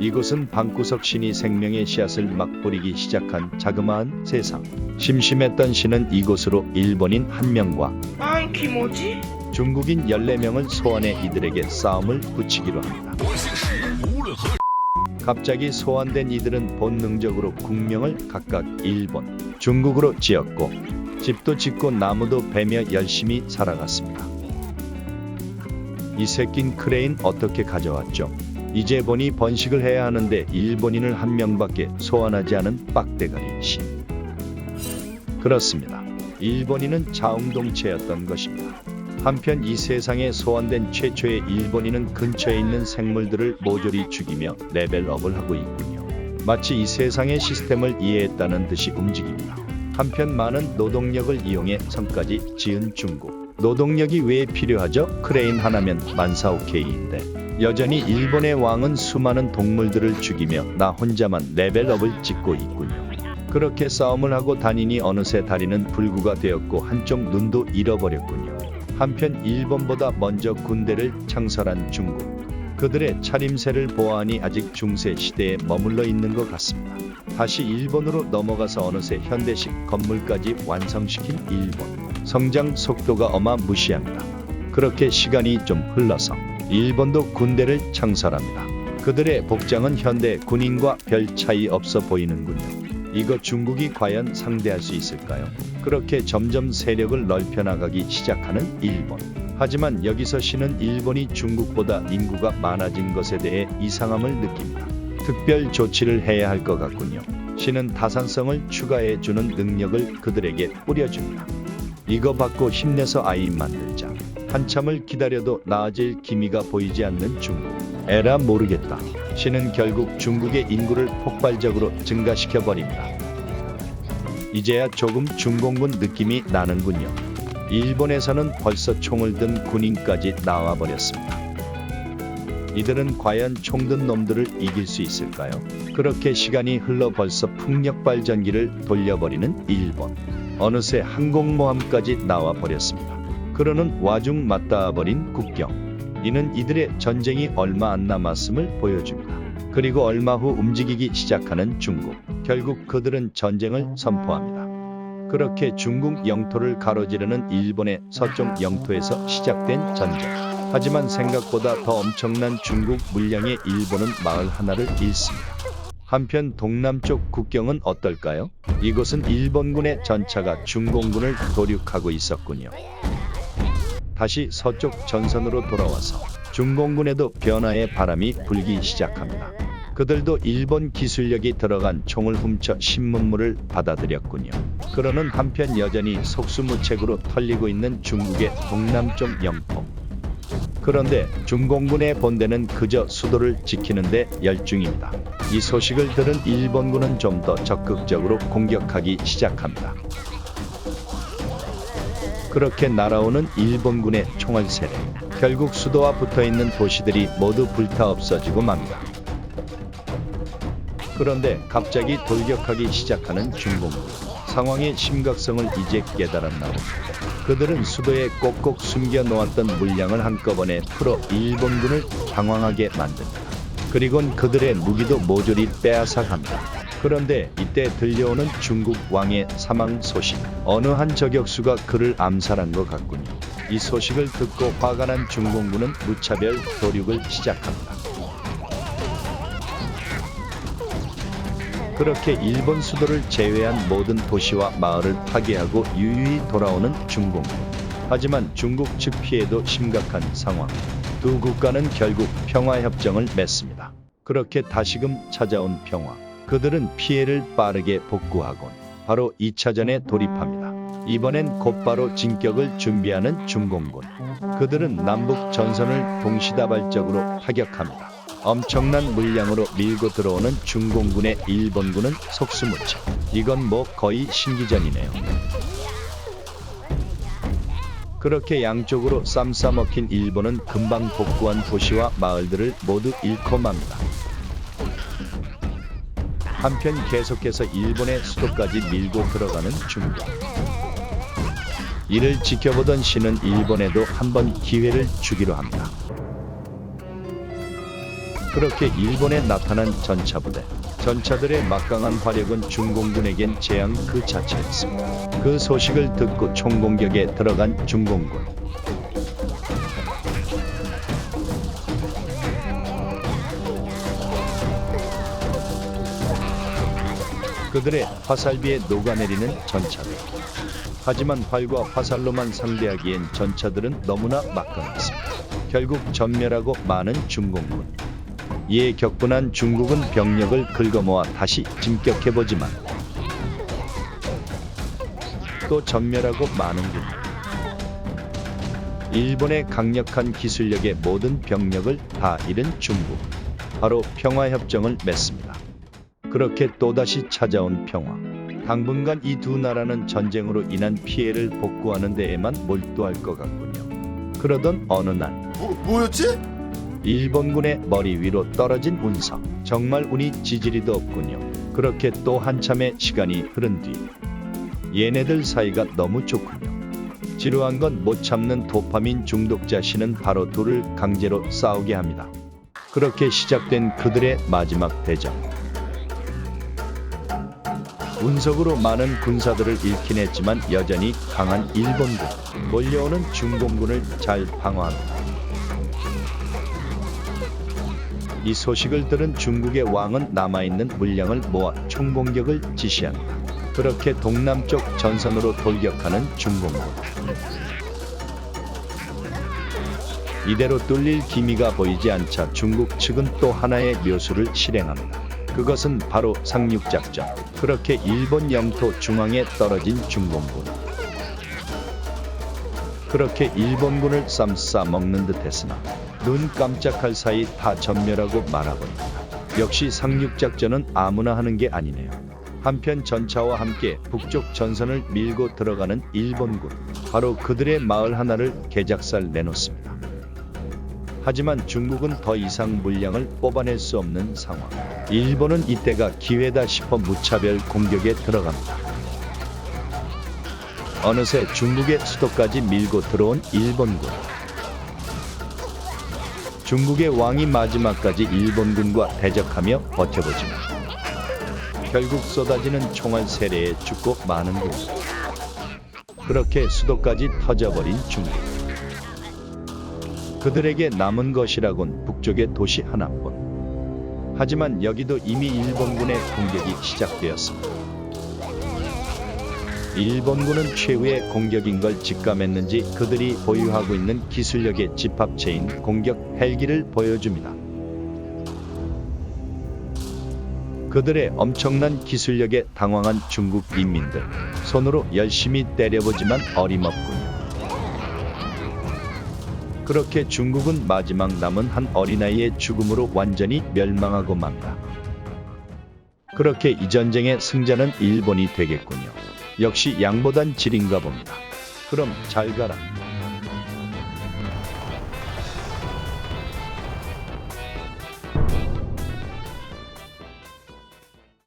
이곳은 방구석 신이 생명의 씨앗을 막 뿌리기 시작한 자그마한 세상. 심심했던 신은 이곳으로 일본인 한 명과 아이 기모지? 중국인 14명을 소환해 이들에게 싸움을 붙이기로 합니다. 갑자기 소환된 이들은 본능적으로 국명을 각각 일본, 중국으로 지었고 집도 짓고 나무도 베며 열심히 살아갔습니다. 이 새낀 크레인 어떻게 가져왔죠? 이제 보니 번식을 해야 하는데 일본인을 한 명밖에 소환하지 않은 빡대가리 신. 그렇습니다. 일본인은 자웅동체였던 것입니다. 한편 이 세상에 소환된 최초의 일본인은 근처에 있는 생물들을 모조리 죽이며 레벨업을 하고 있군요. 마치 이 세상의 시스템을 이해했다는 듯이 움직입니다. 한편 많은 노동력을 이용해 성까지 지은 중국. 노동력이 왜 필요하죠? 크레인 하나면 만사 오케이인데. 여전히 일본의 왕은 수많은 동물들을 죽이며 나 혼자만 레벨업을 찍고 있군요. 그렇게 싸움을 하고 다니니 어느새 다리는 불구가 되었고 한쪽 눈도 잃어버렸군요. 한편 일본보다 먼저 군대를 창설한 중국. 그들의 차림새를 보아하니 아직 중세 시대에 머물러 있는 것 같습니다. 다시 일본으로 넘어가서 어느새 현대식 건물까지 완성시킨 일본. 성장 속도가 어마무시합니다. 그렇게 시간이 좀 흘러서 일본도 군대를 창설합니다. 그들의 복장은 현대 군인과 별 차이 없어 보이는군요. 이거 중국이 과연 상대할 수 있을까요? 그렇게 점점 세력을 넓혀 나가기 시작하는 일본. 하지만 여기서 신은 일본이 중국보다 인구가 많아진 것에 대해 이상함을 느낍니다. 특별 조치를 해야 할 것 같군요. 신은 다산성을 추가해 주는 능력을 그들에게 뿌려줍니다. 이거 받고 힘내서 아이 만들자. 한참을 기다려도 나아질 기미가 보이지 않는 중국. 에라 모르겠다. 신은 결국 중국의 인구를 폭발적으로 증가시켜 버립니다. 이제야 조금 중공군 느낌이 나는군요. 일본에서는 벌써 총을 든 군인까지 나와 버렸습니다. 이들은 과연 총든 놈들을 이길 수 있을까요? 그렇게 시간이 흘러 벌써 풍력 발 전기를 돌려버리는 일본. 어느새 항공모함까지 나와 버렸습니다. 그러는 와중 맞닿아 버린 국경. 이는 이들의 전쟁이 얼마 안 남았음을 보여줍니다. 그리고 얼마 후 움직이기 시작하는 중국. 결국 그들은 전쟁을 선포합니다. 그렇게 중국 영토를 가로지르는 일본의 서쪽 영토에서 시작된 전쟁. 하지만 생각보다 더 엄청난 중국 물량의 일본은 마을 하나를 잃습니다. 한편 동남쪽 국경은 어떨까요? 이곳은 일본군의 전차가 중공군을 도륙하고 있었군요. 다시 서쪽 전선으로 돌아와서 중공군에도 변화의 바람이 불기 시작합니다. 그들도 일본 기술력이 들어간 총을 훔쳐 신문물을 받아들였군요. 그러는 한편 여전히 속수무책으로 털리고 있는 중국의 동남쪽 영토. 그런데 중공군의 본대는 그저 수도를 지키는데 열중입니다. 이 소식을 들은 일본군은 좀 더 적극적으로 공격하기 시작합니다. 그렇게 날아오는 일본군의 총알 세례. 결국 수도와 붙어 있는 도시들이 모두 불타 없어지고 맙니다. 그런데 갑자기 돌격하기 시작하는 중공군. 상황의 심각성을 이제 깨달았나 봅니다. 그들은 수도에 꼭꼭 숨겨 놓았던 물량을 한꺼번에 풀어 일본군을 당황하게 만듭니다. 그리곤 그들의 무기도 모조리 빼앗아 갑니다. 그런데 이때 들려오는 중국 왕의 사망 소식. 어느 한 저격수가 그를 암살한 것 같군요. 이 소식을 듣고 화가 난 중공군은 무차별 도륙을 시작합니다. 그렇게 일본 수도를 제외한 모든 도시와 마을을 파괴하고 유유히 돌아오는 중공군. 하지만 중국 측 피해도 심각한 상황. 두 국가는 결국 평화협정을 맺습니다. 그렇게 다시금 찾아온 평화. 그들은 피해를 빠르게 복구하곤 바로 2차전에 돌입합니다. 이번엔 곧바로 진격을 준비하는 중공군. 그들은 남북 전선을 동시다발적으로 타격합니다. 엄청난 물량으로 밀고 들어오는 중공군의 일본군은 속수무책. 이건 뭐 거의 신기전이네요. 그렇게 양쪽으로 쌈 싸먹힌 일본은 금방 복구한 도시와 마을들을 모두 잃고 맙니다. 한편 계속해서 일본의 수도까지 밀고 들어가는 중국. 이를 지켜보던 신은 일본에도 한번 기회를 주기로 합니다. 그렇게 일본에 나타난 전차부대. 전차들의 막강한 화력은 중공군에겐 재앙 그 자체였습니다. 그 소식을 듣고 총공격에 들어간 중공군. 그들의 화살비에 녹아내리는 전차들. 하지만 활과 화살로만 상대하기엔 전차들은 너무나 막강했습니다. 결국 전멸하고 많은 중공군. 이에 격분한 중국은 병력을 긁어모아 다시 진격해보지만 또 전멸하고 마는군. 일본의 강력한 기술력에 모든 병력을 다 잃은 중국. 바로 평화협정을 맺습니다. 그렇게 또다시 찾아온 평화. 당분간 이 두 나라는 전쟁으로 인한 피해를 복구하는 데에만 몰두할 것 같군요. 그러던 어느 날 뭐, 뭐였지? 일본군의 머리 위로 떨어진 운석. 정말 운이 지지리도 없군요. 그렇게 또 한참의 시간이 흐른 뒤 얘네들 사이가 너무 좋군요. 지루한 건 못 참는 도파민 중독자 씨는 바로 둘을 강제로 싸우게 합니다. 그렇게 시작된 그들의 마지막 대전. 운석으로 많은 군사들을 잃긴 했지만 여전히 강한 일본군, 몰려오는 중공군을 잘 방어합니다. 이 소식을 들은 중국의 왕은 남아있는 물량을 모아 총공격을 지시합니다. 그렇게 동남쪽 전선으로 돌격하는 중공군. 이대로 뚫릴 기미가 보이지 않자 중국 측은 또 하나의 묘수를 실행합니다. 그것은 바로 상륙작전. 그렇게 일본 영토 중앙에 떨어진 중공군. 그렇게 일본군을 쌈싸 먹는 듯 했으나 눈 깜짝할 사이 다 전멸하고 말아버립니다. 역시 상륙작전은 아무나 하는 게 아니네요. 한편 전차와 함께 북쪽 전선을 밀고 들어가는 일본군. 바로 그들의 마을 하나를 개작살 내놓습니다. 하지만 중국은 더 이상 물량을 뽑아낼 수 없는 상황. 일본은 이때가 기회다 싶어 무차별 공격에 들어갑니다. 어느새 중국의 수도까지 밀고 들어온 일본군. 중국의 왕이 마지막까지 일본군과 대적하며 버텨보지만 결국 쏟아지는 총알 세례에 죽고 많은 군. 그렇게 수도까지 터져버린 중국. 그들에게 남은 것이라곤 북쪽의 도시 하나뿐. 하지만 여기도 이미 일본군의 공격이 시작되었습니다. 일본군은 최후의 공격인 걸 직감했는지 그들이 보유하고 있는 기술력의 집합체인 공격 헬기를 보여줍니다. 그들의 엄청난 기술력에 당황한 중국 인민들 손으로 열심히 때려보지만 어림없군요. 그렇게 중국은 마지막 남은 한 어린아이의 죽음으로 완전히 멸망하고 만다. 그렇게 이 전쟁의 승자는 일본이 되겠군요. 역시 양보단 질인가 봅니다. 그럼 잘 가라.